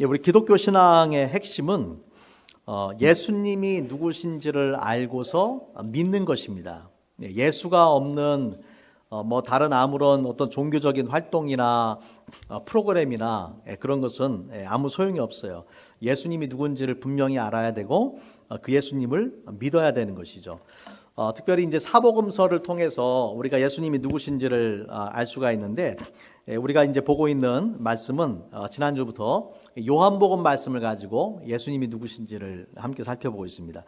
예, 우리 기독교 신앙의 핵심은 어, 예수님이 누구신지를 알고서 믿는 것입니다. 예, 예수가 없는 어, 뭐 다른 아무런 어떤 종교적인 활동이나 어, 프로그램이나 예, 그런 것은 예, 아무 소용이 없어요. 예수님이 누군지를 분명히 알아야 되고 어, 그 예수님을 믿어야 되는 것이죠. 어, 특별히 이제 사복음서를 통해서 우리가 예수님이 누구신지를 어, 알 수가 있는데 예, 우리가 이제 보고 있는 말씀은 어, 지난주부터 요한복음 말씀을 가지고 예수님이 누구신지를 함께 살펴보고 있습니다.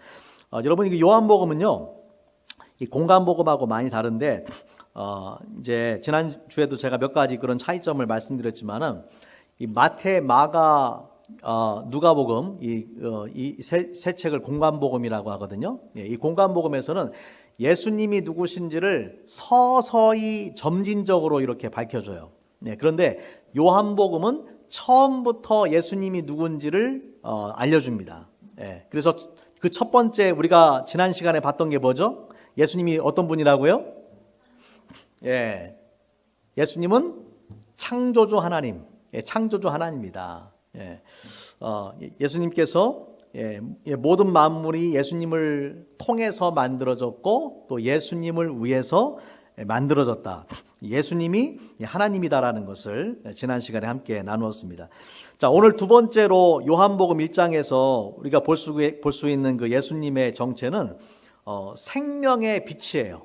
어, 여러분 이 요한복음은요. 이 공간복음하고 많이 다른데 어, 이제 지난 주에도 제가 몇 가지 그런 차이점을 말씀드렸지만은 이 마태, 마가, 어, 누가복음 이이세 세 책을 공간복음이라고 하거든요. 예, 이 공간복음에서는 예수님이 누구신지를 서서히 점진적으로 이렇게 밝혀줘요. 네, 그런데 요한복음은 처음부터 예수님이 누군지를 어, 알려줍니다. 예, 그래서 그 첫 번째 우리가 지난 시간에 봤던 게 뭐죠? 예수님이 어떤 분이라고요? 예, 예수님은 창조주 하나님, 예, 창조주 하나님입니다. 예, 어, 예수님께서 예, 예, 모든 만물이 예수님을 통해서 만들어졌고 또 예수님을 위해서 예, 만들어졌다. 예수님이 하나님이다라는 것을 지난 시간에 함께 나누었습니다. 자, 오늘 두 번째로 요한복음 1장에서 우리가 볼 수 볼 수 있는 그 예수님의 정체는 어, 생명의 빛이에요.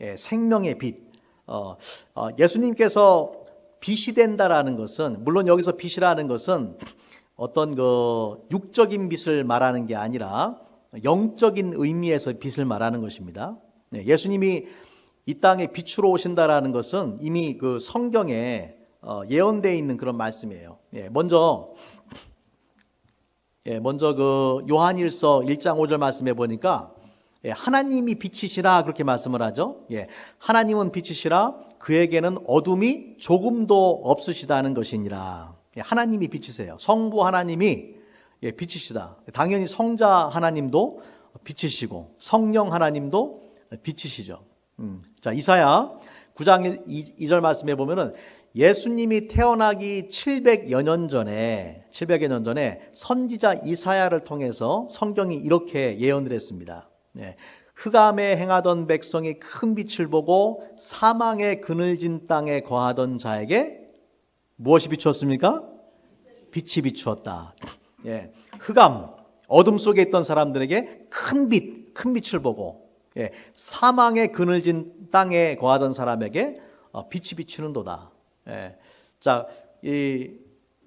예, 생명의 빛. 어, 어, 예수님께서 빛이 된다라는 것은 물론 여기서 빛이라는 것은 어떤 그 육적인 빛을 말하는 게 아니라 영적인 의미에서 빛을 말하는 것입니다. 네, 예수님이 이 땅에 빛으로 오신다라는 것은 이미 그 성경에 어, 예언되어 있는 그런 말씀이에요. 예, 먼저 예, 먼저 그 요한일서 1장 5절 말씀해 보니까 예, 하나님이 빛이시라 그렇게 말씀을 하죠. 예, 하나님은 빛이시라 그에게는 어둠이 조금도 없으시다는 것이니라. 예, 하나님이 빛이세요. 성부 하나님이 예, 빛이시다. 당연히 성자 하나님도 빛이시고 성령 하나님도 빛이시죠. 음, 자 이사야 9장 2절 말씀해 보면은 예수님이 태어나기 700여 년 전에 700여 년 전에 선지자 이사야를 통해서 성경이 이렇게 예언을 했습니다. 네. 흑암에 행하던 백성이 큰 빛을 보고 사망의 그늘진 땅에 거하던 자에게 무엇이 비추었습니까? 빛이 비추었다. 예. 흑암, 어둠 속에 있던 사람들에게 큰 빛, 큰 빛을 보고 예. 사망의 그늘진 땅에 거하던 사람에게 어, 빛이 비추는도다. 예. 자, 이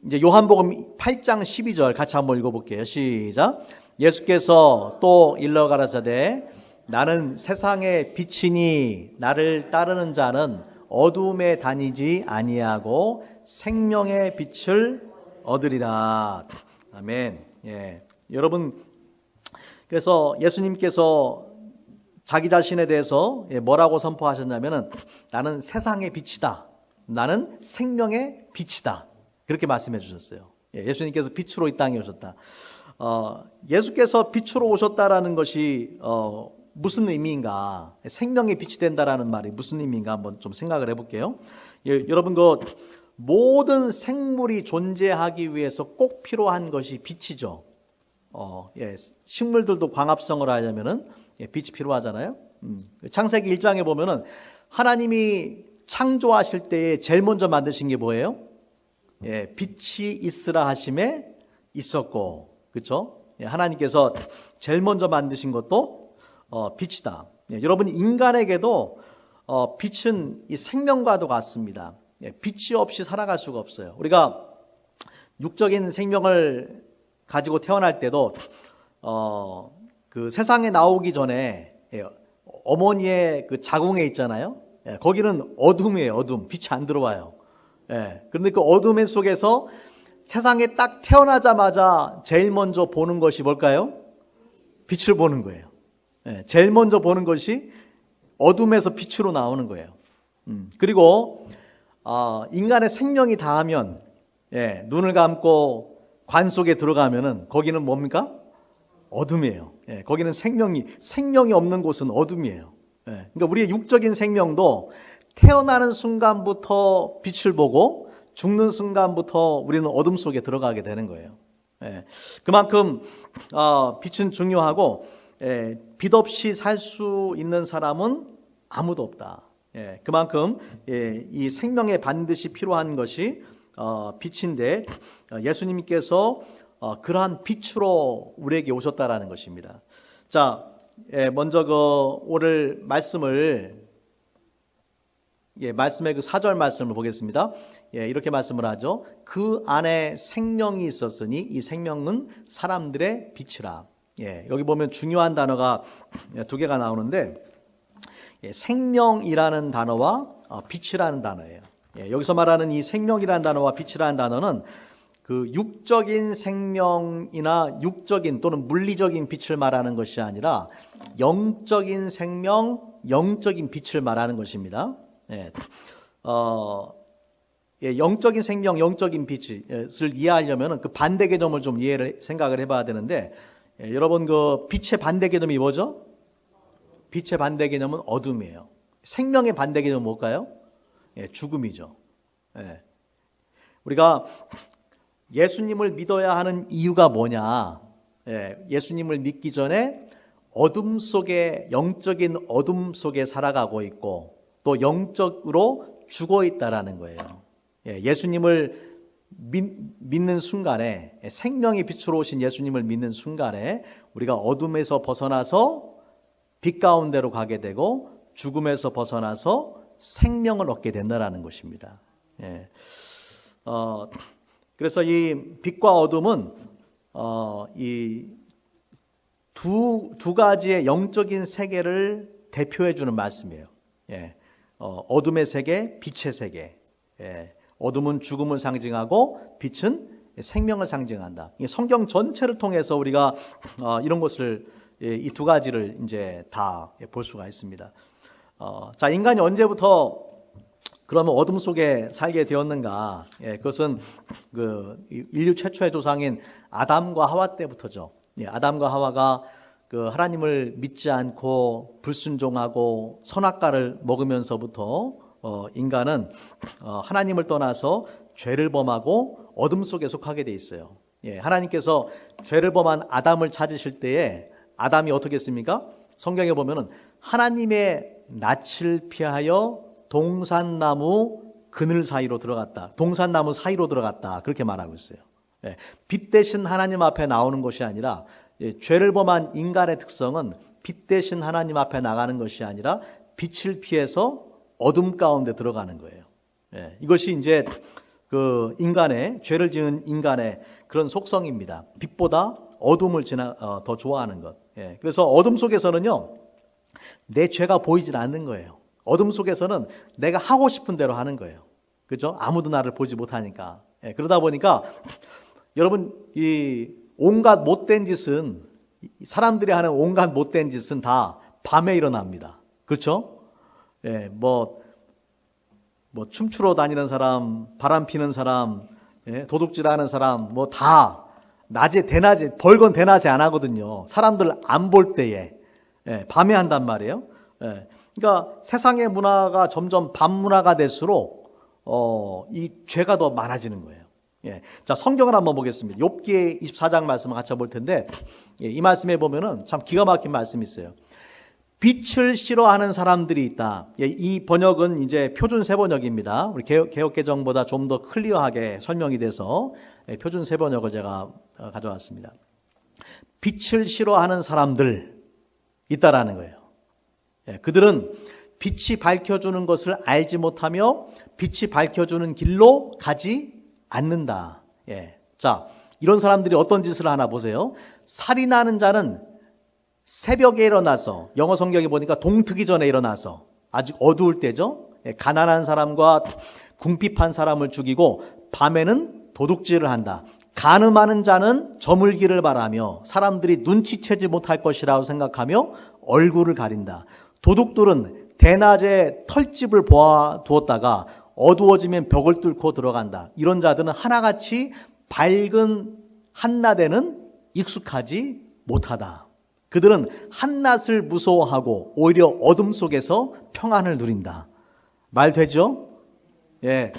이제 요한복음 8장 12절 같이 한번 읽어볼게요. 시작. 예수께서 또 일러 가라사대 나는 세상의 빛이니 나를 따르는 자는 어둠에 다니지 아니하고 생명의 빛을 얻으리라. 아멘. 예. 여러분 그래서 예수님께서 자기 자신에 대해서 예, 뭐라고 선포하셨냐면은 나는 세상의 빛이다. 나는 생명의 빛이다. 그렇게 말씀해 주셨어요. 예, 예수님께서 빛으로 이 땅에 오셨다. 어, 예수께서 빛으로 오셨다라는 것이 어, 무슨 의미인가? 생명의 빛이 된다라는 말이 무슨 의미인가 한번 좀 생각을 해볼게요. 예, 여러분 그 모든 생물이 존재하기 위해서 꼭 필요한 것이 빛이죠. 어, 예, 식물들도 광합성을 하려면은 예, 빛이 필요하잖아요. 음, 창세기 1장에 보면은 하나님이 창조하실 때에 제일 먼저 만드신 게 뭐예요? 예, 빛이 있으라 하심에 있었고, 그렇죠? 예, 하나님께서 제일 먼저 만드신 것도 어, 빛이다. 예, 여러분 인간에게도 어, 빛은 이 생명과도 같습니다. 예, 빛이 없이 살아갈 수가 없어요. 우리가 육적인 생명을 가지고 태어날 때도 어, 그 세상에 나오기 전에 예, 어머니의 그 자궁에 있잖아요. 예, 거기는 어둠이에요. 어둠. 빛이 안 들어와요. 예, 그런데 그 어둠의 속에서 세상에 딱 태어나자마자 제일 먼저 보는 것이 뭘까요? 빛을 보는 거예요. 예, 제일 먼저 보는 것이 어둠에서 빛으로 나오는 거예요. 음, 그리고 어, 인간의 생명이 다하면 예, 눈을 감고 관 속에 들어가면은 거기는 뭡니까? 어둠이에요. 예, 거기는 생명이 생명이 없는 곳은 어둠이에요. 예, 그러니까 우리의 육적인 생명도 태어나는 순간부터 빛을 보고 죽는 순간부터 우리는 어둠 속에 들어가게 되는 거예요. 예, 그만큼 어, 빛은 중요하고 예, 빛 없이 살 수 있는 사람은 아무도 없다. 예, 그만큼 예, 이 생명에 반드시 필요한 것이 어, 빛인데 어, 예수님께서 어, 그러한 빛으로 우리에게 오셨다라는 것입니다. 자, 예, 먼저 그 오늘 말씀을 예, 말씀의 그 사절 말씀을 보겠습니다. 예, 이렇게 말씀을 하죠. 그 안에 생명이 있었으니 이 생명은 사람들의 빛이라. 예, 여기 보면 중요한 단어가 두 개가 나오는데 예, 생명이라는 단어와 어, 빛이라는 단어예요. 예, 여기서 말하는 이 생명이라는 단어와 빛이라는 단어는 그 육적인 생명이나 육적인 또는 물리적인 빛을 말하는 것이 아니라 영적인 생명, 영적인 빛을 말하는 것입니다. 예, 어, 예, 영적인 생명, 영적인 빛을 이해하려면 그 반대 개념을 좀 이해를 생각을 해봐야 되는데 예, 여러분 그 빛의 반대 개념이 뭐죠? 빛의 반대 개념은 어둠이에요. 생명의 반대 개념은 뭘까요? 예, 죽음이죠. 예. 우리가 예수님을 믿어야 하는 이유가 뭐냐? 예, 예수님을 믿기 전에 어둠 속에 영적인 어둠 속에 살아가고 있고 또 영적으로 죽어 있다라는 거예요. 예, 예수님을 믿, 믿는 순간에 생명의 빛으로 오신 예수님을 믿는 순간에 우리가 어둠에서 벗어나서 빛 가운데로 가게 되고 죽음에서 벗어나서 생명을 얻게 된다라는 것입니다. 예. 어, 그래서 이 빛과 어둠은 어, 이두 두 가지의 영적인 세계를 대표해 주는 말씀이에요. 예. 어, 어둠의 세계, 빛의 세계. 예. 어둠은 죽음을 상징하고 빛은 생명을 상징한다. 성경 전체를 통해서 우리가 어, 이런 것을 예, 이두 가지를 이제 다 볼 수가 있습니다. 어, 자, 인간이 언제부터 그러면 어둠 속에 살게 되었는가? 예, 그것은 그 인류 최초의 조상인 아담과 하와 때부터죠. 예, 아담과 하와가 그 하나님을 믿지 않고 불순종하고 선악과를 먹으면서부터 어, 인간은 어, 하나님을 떠나서 죄를 범하고 어둠 속에 속하게 돼 있어요. 예, 하나님께서 죄를 범한 아담을 찾으실 때에 아담이 어떻게 했습니까? 성경에 보면은 하나님의 낯을 피하여 동산나무 그늘 사이로 들어갔다. 동산나무 사이로 들어갔다. 그렇게 말하고 있어요. 예, 빛 대신 하나님 앞에 나오는 것이 아니라 예, 죄를 범한 인간의 특성은 빛 대신 하나님 앞에 나가는 것이 아니라 빛을 피해서 어둠 가운데 들어가는 거예요. 예, 이것이 이제 그 인간의 죄를 지은 인간의 그런 속성입니다. 빛보다 어둠을 지나, 어, 더 좋아하는 것. 예, 그래서 어둠 속에서는요 내 죄가 보이질 않는 거예요. 어둠 속에서는 내가 하고 싶은 대로 하는 거예요. 그죠? 아무도 나를 보지 못하니까. 예, 그러다 보니까 여러분 이 온갖 못된 짓은 사람들이 하는 온갖 못된 짓은 다 밤에 일어납니다. 그렇죠? 예, 뭐, 뭐 춤추러 다니는 사람, 바람 피는 사람, 예, 도둑질하는 사람, 뭐 다 낮에 대낮에 벌건 대낮에 안 하거든요. 사람들 안 볼 때에 예, 밤에 한단 말이에요. 예, 그러니까 세상의 문화가 점점 밤 문화가 될수록 어, 이 죄가 더 많아지는 거예요. 예. 자, 성경을 한번 보겠습니다. 욥기의 24장 말씀을 같이 볼 텐데 예, 이 말씀에 보면은 참 기가 막힌 말씀이 있어요. 빛을 싫어하는 사람들이 있다. 예, 이 번역은 이제 표준 세 번역입니다. 우리 개혁, 개정보다 좀 더 클리어하게 설명이 돼서 예, 표준 세 번역을 제가 어, 가져왔습니다. 빛을 싫어하는 사람들 있다라는 거예요. 예, 그들은 빛이 밝혀주는 것을 알지 못하며 빛이 밝혀주는 길로 가지 않는다. 예. 자, 이런 사람들이 어떤 짓을 하나 보세요. 살인하는 자는 새벽에 일어나서 영어 성경에 보니까 동트기 전에 일어나서 아직 어두울 때죠. 예, 가난한 사람과 궁핍한 사람을 죽이고 밤에는 도둑질을 한다. 가늠하는 자는 저물기를 바라며 사람들이 눈치채지 못할 것이라고 생각하며 얼굴을 가린다. 도둑들은 대낮에 털집을 보아 두었다가 어두워지면 벽을 뚫고 들어간다. 이런 자들은 하나같이 밝은 한낮에는 익숙하지 못하다. 그들은 한낮을 무서워하고 오히려 어둠 속에서 평안을 누린다. 말 되죠? 예.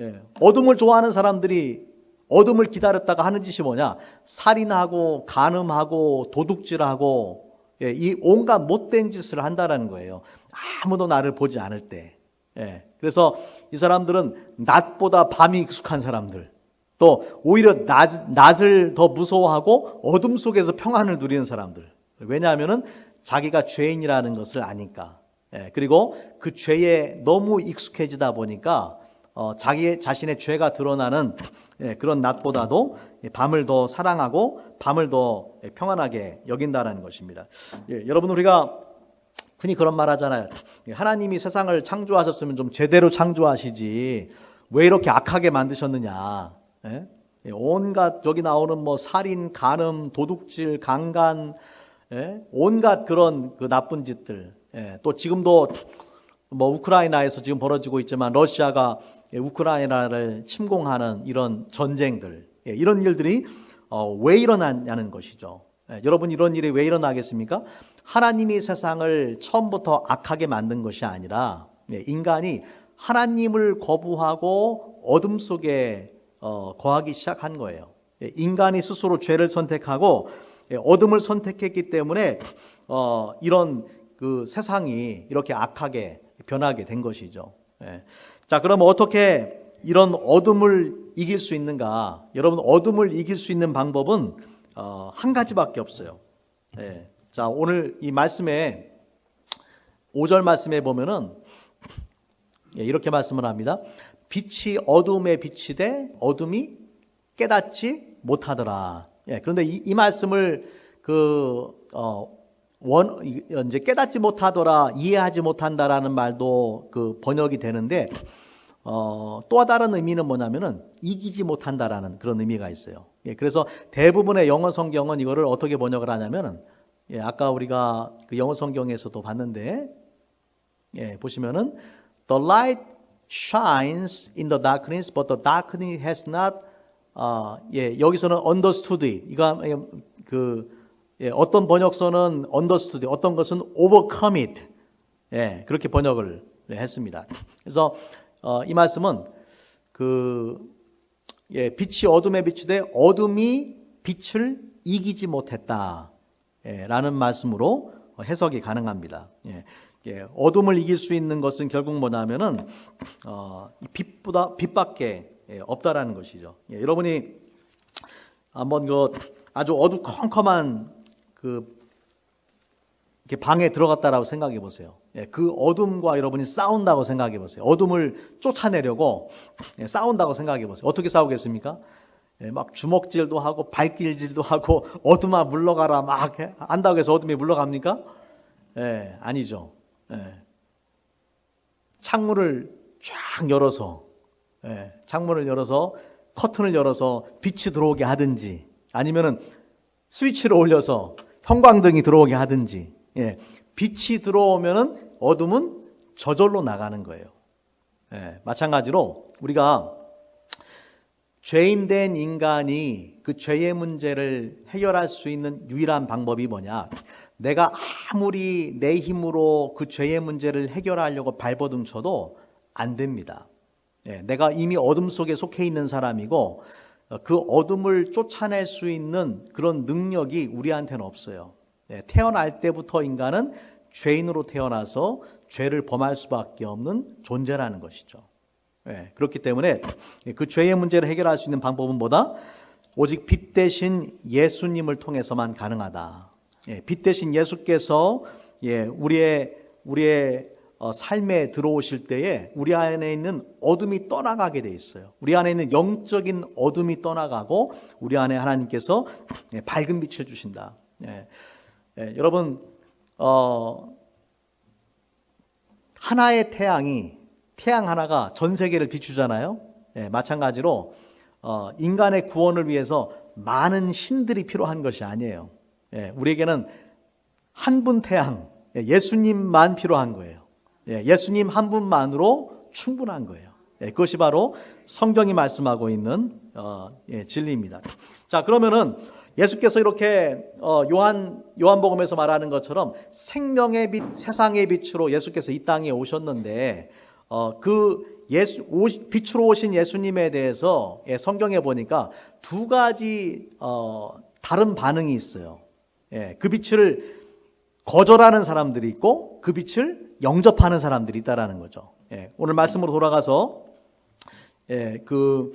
예, 어둠을 좋아하는 사람들이 어둠을 기다렸다가 하는 짓이 뭐냐? 살인하고 간음하고 도둑질하고 예, 이 온갖 못된 짓을 한다라는 거예요. 아무도 나를 보지 않을 때. 예, 그래서 이 사람들은 낮보다 밤이 익숙한 사람들. 또 오히려 낮, 낮을 더 무서워하고 어둠 속에서 평안을 누리는 사람들. 왜냐하면은 자기가 죄인이라는 것을 아니까. 예, 그리고 그 죄에 너무 익숙해지다 보니까 어, 자기 자신의 죄가 드러나는 예, 그런 낮보다도 밤을 더 사랑하고 밤을 더 평안하게 여긴다라는 것입니다. 예, 여러분 우리가 흔히 그런 말 하잖아요. 하나님이 세상을 창조하셨으면 좀 제대로 창조하시지 왜 이렇게 악하게 만드셨느냐. 예? 예, 온갖 여기 나오는 뭐 살인, 간음, 도둑질, 강간, 예? 온갖 그런 그 나쁜 짓들. 예, 또 지금도 뭐 우크라이나에서 지금 벌어지고 있지만 러시아가 우크라이나를 침공하는 이런 전쟁들, 예, 이런 일들이 어, 왜 일어나냐는 것이죠. 예, 여러분 이런 일이 왜 일어나겠습니까? 하나님이 세상을 처음부터 악하게 만든 것이 아니라 예, 인간이 하나님을 거부하고 어둠 속에 어, 거하기 시작한 거예요. 예, 인간이 스스로 죄를 선택하고 예, 어둠을 선택했기 때문에 어, 이런 그 세상이 이렇게 악하게 변하게 된 것이죠. 예. 자, 그럼 어떻게 이런 어둠을 이길 수 있는가? 여러분, 어둠을 이길 수 있는 방법은 어, 한 가지밖에 없어요. 예. 자, 오늘 이 말씀에 5절 말씀에 보면은 예, 이렇게 말씀을 합니다. 빛이 어둠에 비치되 어둠이 깨닫지 못하더라. 예, 그런데 이, 이 말씀을 그 어, 원 이제 깨닫지 못하더라, 이해하지 못한다라는 말도 그 번역이 되는데 어, 또 다른 의미는 뭐냐면은 이기지 못한다라는 그런 의미가 있어요. 예, 그래서 대부분의 영어 성경은 이거를 어떻게 번역을 하냐면은 예, 아까 우리가 그 영어 성경에서도 봤는데 예, 보시면은 the light shines in the darkness, but the darkness has not 어, 예, 여기서는 understood it. 이거 그 예, 어떤 번역서는 understood, 어떤 것은 overcome it. 예, 그렇게 번역을 했습니다. 그래서 어, 이 말씀은 그 예, 빛이 어둠에 비추되 어둠이 빛을 이기지 못했다. 예, 라는 말씀으로 해석이 가능합니다. 예, 예, 어둠을 이길 수 있는 것은 결국 뭐냐면은 어, 빛보다 빛밖에 예, 없다라는 것이죠. 예, 여러분이 한번 그 아주 어두컴컴한 그 이렇게 방에 들어갔다라고 생각해 보세요. 예, 그 어둠과 여러분이 싸운다고 생각해 보세요. 어둠을 쫓아내려고 예, 싸운다고 생각해 보세요. 어떻게 싸우겠습니까? 예, 막 주먹질도 하고 발길질도 하고 어둠아 물러가라 막 한다고 해서 어둠이 물러갑니까? 예, 아니죠. 예. 창문을 쫙 열어서 예, 창문을 열어서 커튼을 열어서 빛이 들어오게 하든지 아니면은 스위치를 올려서 형광등이 들어오게 하든지 예, 빛이 들어오면은 어둠은 저절로 나가는 거예요. 예, 마찬가지로 우리가 죄인 된 인간이 그 죄의 문제를 해결할 수 있는 유일한 방법이 뭐냐? 내가 아무리 내 힘으로 그 죄의 문제를 해결하려고 발버둥 쳐도 안 됩니다. 예, 내가 이미 어둠 속에 속해 있는 사람이고 어, 그 어둠을 쫓아낼 수 있는 그런 능력이 우리한테는 없어요. 예, 태어날 때부터 인간은 죄인으로 태어나서 죄를 범할 수밖에 없는 존재라는 것이죠. 예, 그렇기 때문에 그 죄의 문제를 해결할 수 있는 방법은 뭐다? 오직 빛 대신 예수님을 통해서만 가능하다. 예, 빛 대신 예수께서 예, 우리의 우리의 어, 삶에 들어오실 때에 우리 안에 있는 어둠이 떠나가게 돼 있어요. 우리 안에 있는 영적인 어둠이 떠나가고 우리 안에 하나님께서 예, 밝은 빛을 주신다. 예, 예, 여러분 어, 하나의 태양이 태양 하나가 전 세계를 비추잖아요. 예, 마찬가지로 어, 인간의 구원을 위해서 많은 신들이 필요한 것이 아니에요. 예, 우리에게는 한 분 태양, 예, 예수님만 필요한 거예요. 예, 예수님 한 분만으로 충분한 거예요. 예, 그것이 바로 성경이 말씀하고 있는 어, 예, 진리입니다. 자, 그러면은 예수께서 이렇게 어, 요한 요한복음에서 말하는 것처럼 생명의 빛, 세상의 빛으로 예수께서 이 땅에 오셨는데 어, 그 예수 오- 빛으로 오신 예수님에 대해서 예, 성경에 보니까 두 가지 어, 다른 반응이 있어요. 예, 그 빛을 거절하는 사람들이 있고 그 빛을 영접하는 사람들이 있다라는 거죠. 예, 오늘 말씀으로 돌아가서 예, 그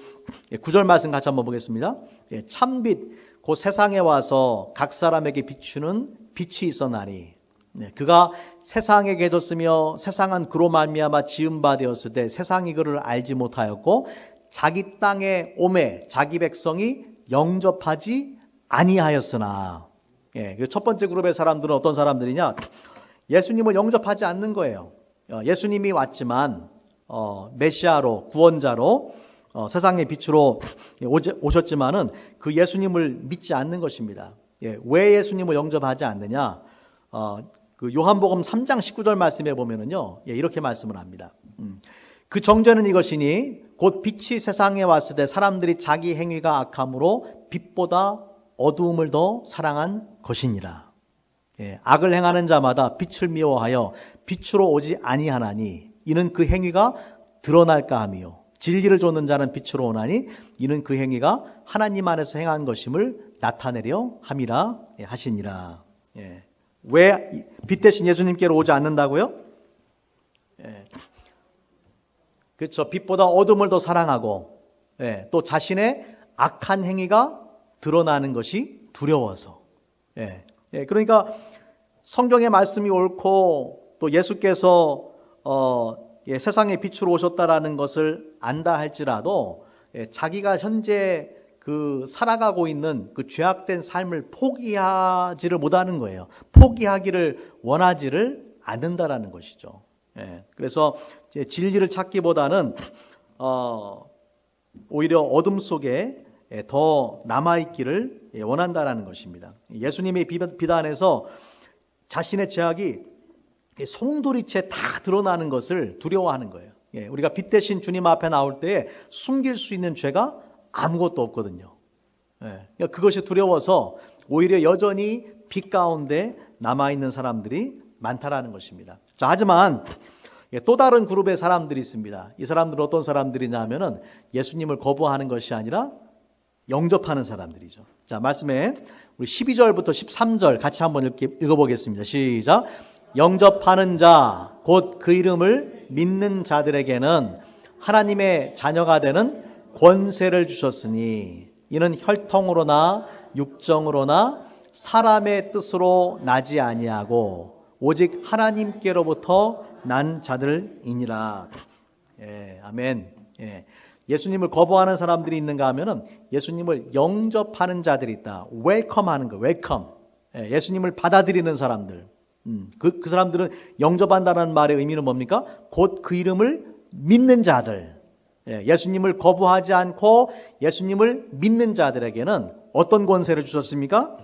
예, 구절 말씀 같이 한번 보겠습니다. 예, 참빛 곧 세상에 와서 각 사람에게 비추는 빛이 있었나니 네, 그가 세상에 계셨으며 세상은 그로 말미암아 지은 바 되었을 때 세상이 그를 알지 못하였고 자기 땅에 오매 자기 백성이 영접하지 아니하였으나 예, 그 첫 번째 그룹의 사람들은 어떤 사람들이냐 예수님을 영접하지 않는 거예요. 어, 예수님이 왔지만 어, 메시아로 구원자로 어, 세상의 빛으로 오셨지만은 그 예수님을 믿지 않는 것입니다. 예, 왜 예수님을 영접하지 않느냐? 어, 그 요한복음 3장 19절 말씀에 보면은요, 예, 이렇게 말씀을 합니다. 음, 그 정죄는 이것이니 곧 빛이 세상에 왔을 때 사람들이 자기 행위가 악함으로 빛보다 어두움을 더 사랑한 것이니라. 예, 악을 행하는 자마다 빛을 미워하여 빛으로 오지 아니하나니 이는 그 행위가 드러날까 함이요 진리를 쫓는 자는 빛으로 오나니 이는 그 행위가 하나님 안에서 행한 것임을 나타내려 함이라 예, 하시니라. 예. 왜 빛 대신 예수님께로 오지 않는다고요? 예. 그렇죠. 빛보다 어둠을 더 사랑하고 예, 또 자신의 악한 행위가 드러나는 것이 두려워서. 예. 예, 그러니까 성경의 말씀이 옳고 또 예수께서 어, 예, 세상에 빛으로 오셨다라는 것을 안다 할지라도 예, 자기가 현재 그 살아가고 있는 그 죄악된 삶을 포기하지를 못하는 거예요. 포기하기를 원하지를 않는다라는 것이죠. 예, 그래서 진리를 찾기보다는 어, 오히려 어둠 속에 예, 더 남아있기를 예, 원한다라는 것입니다. 예수님의 비단- 비단에서 자신의 죄악이 이 송두리째 다 드러나는 것을 두려워하는 거예요. 예, 우리가 빛 대신 주님 앞에 나올 때 숨길 수 있는 죄가 아무것도 없거든요. 예, 그러니까 그것이 두려워서 오히려 여전히 빛 가운데 남아있는 사람들이 많다라는 것입니다. 자, 하지만 예, 또 다른 그룹의 사람들이 있습니다. 이 사람들은 어떤 사람들이냐면은 예수님을 거부하는 것이 아니라 영접하는 사람들이죠. 자, 말씀에 우리 12절부터 13절 같이 한번 읽- 읽어보겠습니다. 시작. 영접하는 자, 곧 그 이름을 믿는 자들에게는 하나님의 자녀가 되는 권세를 주셨으니 이는 혈통으로나 육정으로나 사람의 뜻으로 나지 아니하고 오직 하나님께로부터 난 자들이니라. 예, 아멘. 예. 예수님을 거부하는 사람들이 있는가 하면은 예수님을 영접하는 자들이 있다. 웰컴하는 거, 웰컴. 예, 예수님을 받아들이는 사람들. 음, 그, 그 사람들은 영접한다는 말의 의미는 뭡니까? 곧 그 이름을 믿는 자들. 예, 예수님을 거부하지 않고 예수님을 믿는 자들에게는 어떤 권세를 주셨습니까?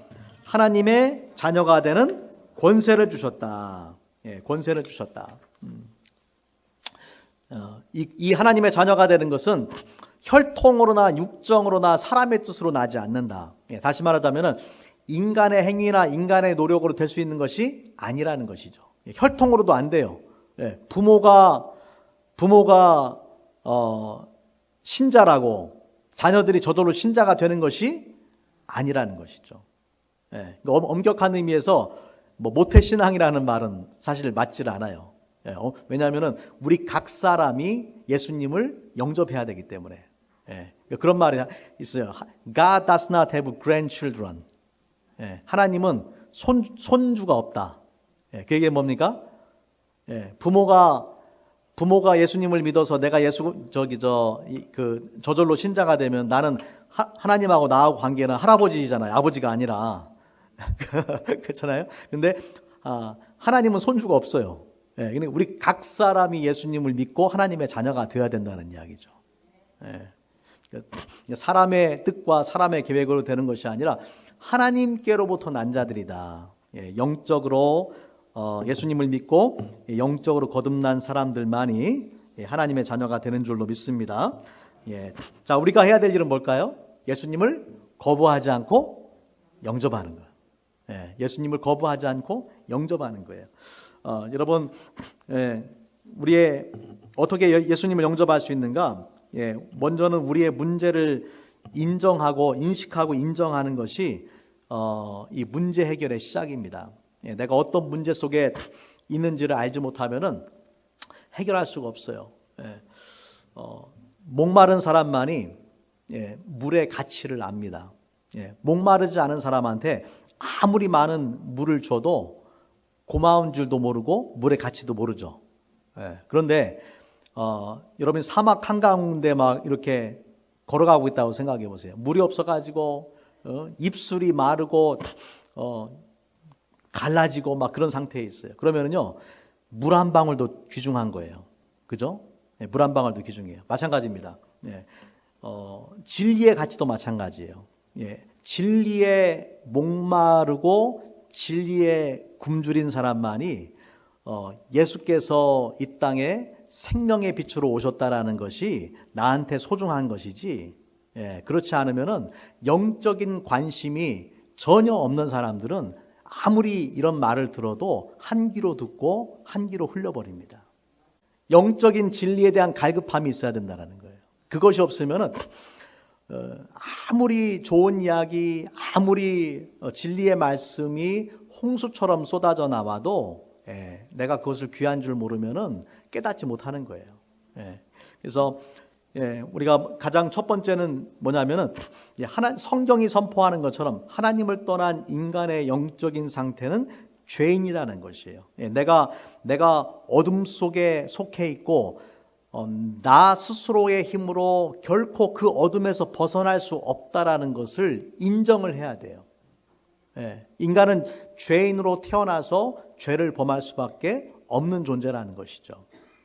하나님의 자녀가 되는 권세를 주셨다. 예, 권세를 주셨다. 어, 이, 이 하나님의 자녀가 되는 것은 혈통으로나 육정으로나 사람의 뜻으로 나지 않는다. 예, 다시 말하자면은 인간의 행위나 인간의 노력으로 될 수 있는 것이 아니라는 것이죠. 예, 혈통으로도 안 돼요. 예, 부모가 부모가 어, 신자라고 자녀들이 저절로 신자가 되는 것이 아니라는 것이죠. 예, 그 엄- 엄격한 의미에서 뭐 모태 신앙이라는 말은 사실 맞질 않아요. 예, 어, 왜냐하면은 우리 각 사람이 예수님을 영접해야 되기 때문에 예, 그런 말이 있어요. God does not have grandchildren. 예, 하나님은 손, 손주가 없다. 예, 그게 뭡니까? 예, 부모가 부모가 예수님을 믿어서 내가 예수 저기 저 그 저절로 신자가 되면 나는 하, 하나님하고 나하고 관계는 할아버지잖아요. 아버지가 아니라 그렇잖아요. 근데 아, 하나님은 손주가 없어요. 예, 근데 우리 각 사람이 예수님을 믿고 하나님의 자녀가 되어야 된다는 이야기죠. 예. 그러니까 사람의 뜻과 사람의 계획으로 되는 것이 아니라 하나님께로부터 난 자들이다. 예, 영적으로 어, 예수님을 믿고 예, 영적으로 거듭난 사람들만이 예, 하나님의 자녀가 되는 줄로 믿습니다. 예. 자, 우리가 해야 될 일은 뭘까요? 예수님을 거부하지 않고 영접하는 거예요. 예, 예수님을 거부하지 않고 영접하는 거예요. 어, 여러분, 예, 우리의 어떻게 예- 예수님을 영접할 수 있는가? 예, 먼저는 우리의 문제를 인정하고 인식하고 인정하는 것이 어, 이 문제 해결의 시작입니다. 예, 내가 어떤 문제 속에 있는지를 알지 못하면은 해결할 수가 없어요. 예, 어, 목마른 사람만이 예, 물의 가치를 압니다. 예, 목마르지 않은 사람한테 아무리 많은 물을 줘도 고마운 줄도 모르고 물의 가치도 모르죠. 예, 그런데 어, 여러분 사막 한가운데 막 이렇게 걸어가고 있다고 생각해 보세요. 물이 없어가지고 어, 입술이 마르고 어, 갈라지고 막 그런 상태에 있어요. 그러면은요 물 한 방울도 귀중한 거예요. 그죠? 예, 물한 방울도 귀중해요. 마찬가지입니다. 예, 어, 진리의 가치도 마찬가지예요. 예, 진리에 목마르고 진리에 굶주린 사람만이 어, 예수께서 이 땅에 생명의 빛으로 오셨다라는 것이 나한테 소중한 것이지. 예, 그렇지 않으면은 영적인 관심이 전혀 없는 사람들은 아무리 이런 말을 들어도 한 귀로 듣고 한 귀로 흘려버립니다. 영적인 진리에 대한 갈급함이 있어야 된다는 거예요. 그것이 없으면은 어, 아무리 좋은 이야기, 아무리 어, 진리의 말씀이 홍수처럼 쏟아져 나와도 예, 내가 그것을 귀한 줄 모르면은 깨닫지 못하는 거예요. 예, 그래서 예, 우리가 가장 첫 번째는 뭐냐면은 예, 하나, 성경이 선포하는 것처럼 하나님을 떠난 인간의 영적인 상태는 죄인이라는 것이에요. 예, 내가 내가 어둠 속에 속해 있고 어, 나 스스로의 힘으로 결코 그 어둠에서 벗어날 수 없다라는 것을 인정을 해야 돼요. 예, 인간은 죄인으로 태어나서 죄를 범할 수밖에 없는 존재라는 것이죠.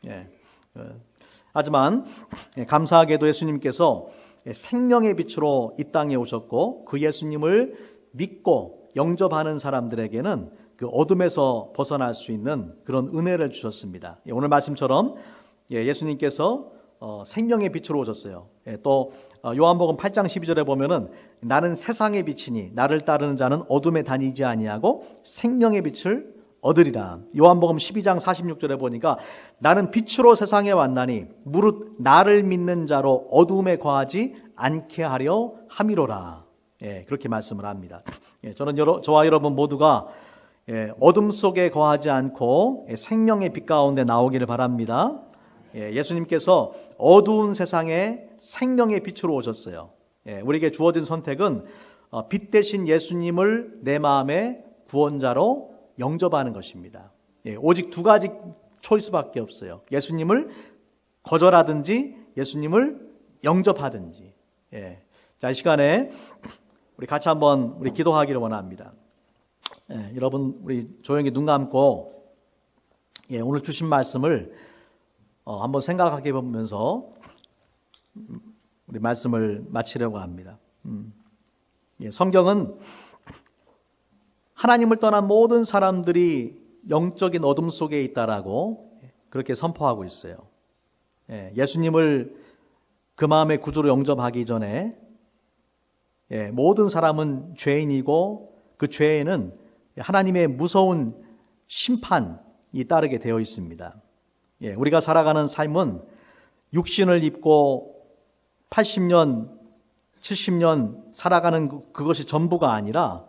예, 어, 하지만 예, 감사하게도 예수님께서 예, 생명의 빛으로 이 땅에 오셨고 그 예수님을 믿고 영접하는 사람들에게는 그 어둠에서 벗어날 수 있는 그런 은혜를 주셨습니다. 예, 오늘 말씀처럼 예, 예수님께서 어, 생명의 빛으로 오셨어요. 예, 또 어, 요한복음 8장 12절에 보면은 나는 세상의 빛이니 나를 따르는 자는 어둠에 다니지 아니하고 생명의 빛을 얻으리라. 요한복음 12장 46절에 보니까 나는 빛으로 세상에 왔나니 무릇 나를 믿는 자로 어둠에 거하지 않게 하려 함이로라. 예, 그렇게 말씀을 합니다. 예, 저는 여러, 저와 여러분 모두가 예, 어둠 속에 거하지 않고 예, 생명의 빛 가운데 나오기를 바랍니다. 예, 예수님께서 어두운 세상에 생명의 빛으로 오셨어요. 예, 우리에게 주어진 선택은 어, 빛 대신 예수님을 내 마음의 구원자로 영접하는 것입니다. 예, 오직 두 가지 초이스밖에 없어요. 예수님을 거절하든지 예수님을 영접하든지. 예. 자, 이 시간에 우리 같이 한번 우리 기도하기를 원합니다. 예, 여러분 우리 조용히 눈 감고 예, 오늘 주신 말씀을 어, 한번 생각하게 보면서 우리 말씀을 마치려고 합니다. 음. 예, 성경은 하나님을 떠난 모든 사람들이 영적인 어둠 속에 있다라고 그렇게 선포하고 있어요. 예, 예수님을 그 마음의 구조로 영접하기 전에 예, 모든 사람은 죄인이고 그 죄에는 하나님의 무서운 심판이 따르게 되어 있습니다. 예, 우리가 살아가는 삶은 육신을 입고 80년, 70년 살아가는 그- 그것이 전부가 아니라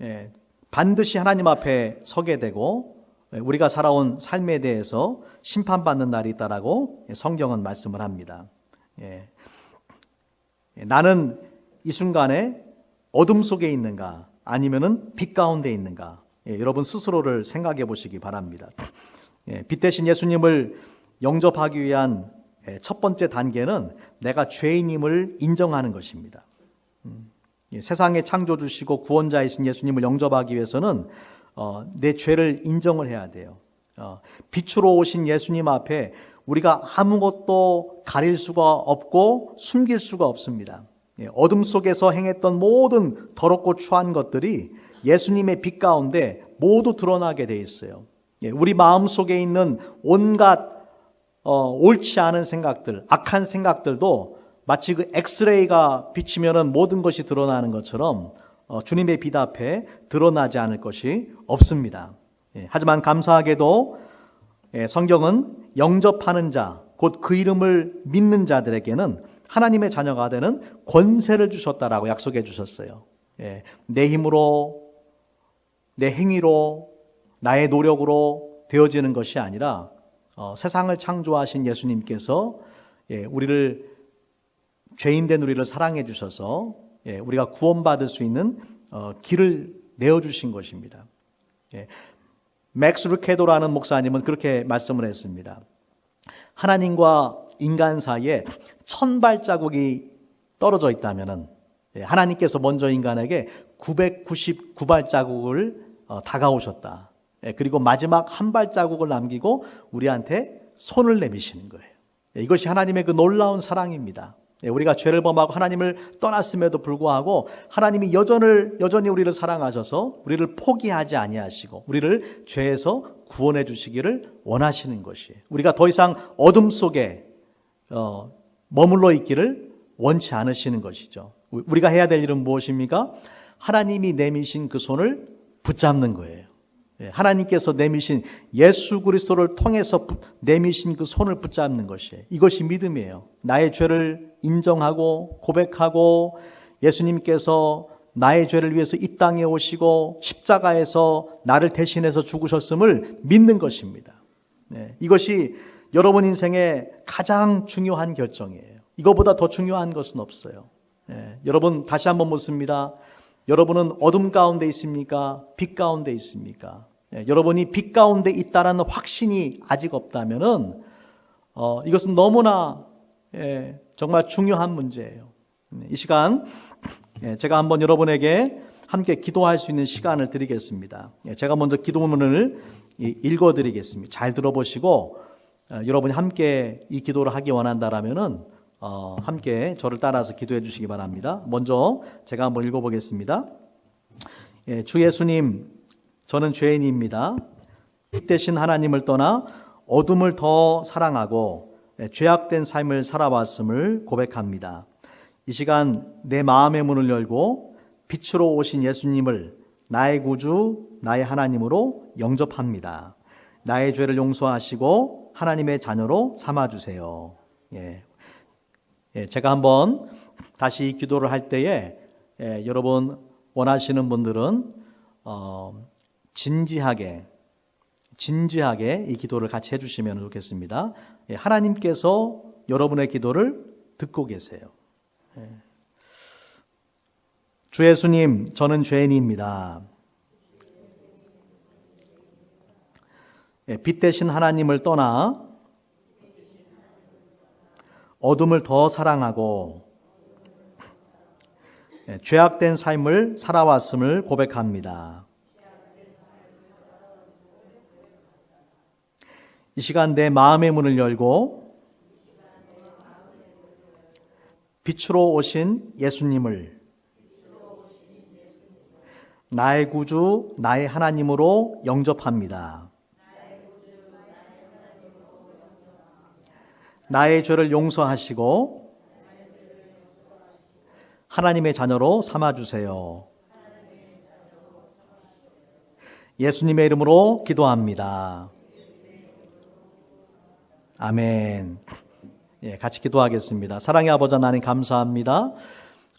예, 반드시 하나님 앞에 서게 되고 예, 우리가 살아온 삶에 대해서 심판받는 날이 있다라고 성경은 말씀을 합니다. 예, 예, 나는 이 순간에 어둠 속에 있는가 아니면은 빛 가운데 있는가 예, 여러분 스스로를 생각해 보시기 바랍니다. 예, 빛 대신 예수님을 영접하기 위한 예, 첫 번째 단계는 내가 죄인임을 인정하는 것입니다. 음, 예, 세상의 창조주시고 구원자이신 예수님을 영접하기 위해서는 어, 내 죄를 인정을 해야 돼요. 어, 빛으로 오신 예수님 앞에 우리가 아무것도 가릴 수가 없고 숨길 수가 없습니다. 예, 어둠 속에서 행했던 모든 더럽고 추한 것들이 예수님의 빛 가운데 모두 드러나게 돼 있어요. 예, 우리 마음 속에 있는 온갖 어, 옳지 않은 생각들, 악한 생각들도 마치 그 엑스레이가 비치면은 모든 것이 드러나는 것처럼 어, 주님의 빛 앞에 드러나지 않을 것이 없습니다. 예, 하지만 감사하게도 예, 성경은 영접하는 자, 곧 그 이름을 믿는 자들에게는 하나님의 자녀가 되는 권세를 주셨다라고 약속해 주셨어요. 예, 내 힘으로, 내 행위로, 나의 노력으로 되어지는 것이 아니라 어, 세상을 창조하신 예수님께서 예, 우리를 죄인된 우리를 사랑해 주셔서 예, 우리가 구원받을 수 있는 어, 길을 내어 주신 것입니다. 예, 맥스 루케도라는 목사님은 그렇게 말씀을 했습니다. 하나님과 인간 사이에 천 발자국이 떨어져 있다면은 예, 하나님께서 먼저 인간에게 999발자국을 어, 다가오셨다. 예, 그리고 마지막 한 발자국을 남기고 우리한테 손을 내미시는 거예요. 예, 이것이 하나님의 그 놀라운 사랑입니다. 예, 우리가 죄를 범하고 하나님을 떠났음에도 불구하고 하나님이 여전을 여전히 우리를 사랑하셔서 우리를 포기하지 아니하시고 우리를 죄에서 구원해 주시기를 원하시는 것이에요. 우리가 더 이상 어둠 속에 어, 머물러 있기를 원치 않으시는 것이죠. 우리가 해야 될 일은 무엇입니까? 하나님이 내미신 그 손을 붙잡는 거예요. 예, 하나님께서 내미신 예수 그리스도를 통해서 내미신 그 손을 붙잡는 것이에요. 이것이 믿음이에요. 나의 죄를 인정하고 고백하고 예수님께서 나의 죄를 위해서 이 땅에 오시고 십자가에서 나를 대신해서 죽으셨음을 믿는 것입니다. 네, 이것이 여러분 인생의 가장 중요한 결정이에요. 이거보다 더 중요한 것은 없어요. 네, 여러분 다시 한번 묻습니다. 여러분은 어둠 가운데 있습니까? 빛 가운데 있습니까? 예, 여러분이 빛 가운데 있다라는 확신이 아직 없다면은 어, 이것은 너무나 예, 정말 중요한 문제예요. 네, 이 시간 예, 제가 한번 여러분에게 함께 기도할 수 있는 시간을 드리겠습니다. 예, 제가 먼저 기도문을 읽어드리겠습니다. 잘 들어보시고 어, 여러분이 함께 이 기도를 하기 원한다라면은 어, 함께 저를 따라서 기도해 주시기 바랍니다. 먼저 제가 한번 읽어보겠습니다. 예, 주 예수님 저는 죄인입니다. 빛 대신 하나님을 떠나 어둠을 더 사랑하고 네, 죄악된 삶을 살아왔음을 고백합니다. 이 시간 내 마음의 문을 열고 빛으로 오신 예수님을 나의 구주, 나의 하나님으로 영접합니다. 나의 죄를 용서하시고 하나님의 자녀로 삼아주세요. 예. 예, 제가 한번 다시 기도를 할 때에 예, 여러분 원하시는 분들은 어, 진지하게 진지하게 이 기도를 같이 해주시면 좋겠습니다. 예, 하나님께서 여러분의 기도를 듣고 계세요. 예. 주 예수님, 저는 죄인입니다. 예, 빛 대신 하나님을 떠나 어둠을 더 사랑하고 죄악된 삶을 살아왔음을 고백합니다. 이 시간 내 마음의 문을 열고 빛으로 오신 예수님을 나의 구주, 나의 하나님으로 영접합니다. 나의 죄를 용서하시고 하나님의 자녀로 삼아주세요. 예수님의 이름으로 기도합니다. 아멘. 예, 같이 기도하겠습니다. 사랑의 아버지 하나님 감사합니다.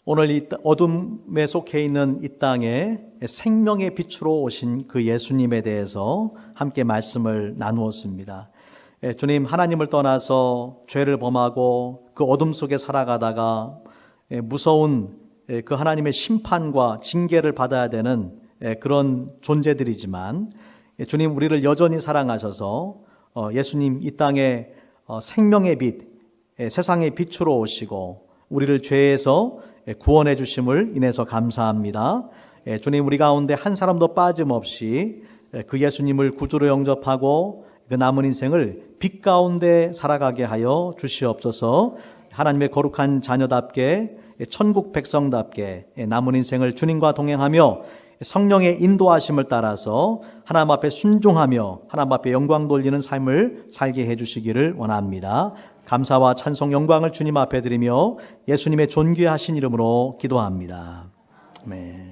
오늘 이 어둠에 속해 있는 이 땅에 생명의 빛으로 오신 그 예수님에 대해서 함께 말씀을 나누었습니다. 예, 주님 하나님을 떠나서 죄를 범하고 그 어둠 속에 살아가다가 예, 무서운 예, 그 하나님의 심판과 징계를 받아야 되는 예, 그런 존재들이지만 예, 주님 우리를 여전히 사랑하셔서 어, 예수님 이 땅에 어, 생명의 빛, 예, 세상의 빛으로 오시고 우리를 죄에서 예, 구원해 주심을 인해서 감사합니다. 주님 우리 가운데 한 사람도 빠짐없이 그 예수님을 구주로 영접하고 그 남은 인생을 빛 가운데 살아가게 하여 주시옵소서. 하나님의 거룩한 자녀답게 천국 백성답게 남은 인생을 주님과 동행하며 성령의 인도하심을 따라서 하나님 앞에 순종하며 하나님 앞에 영광 돌리는 삶을 살게 해주시기를 원합니다. 감사와 찬송 영광을 주님 앞에 드리며 예수님의 존귀하신 이름으로 기도합니다. 아멘.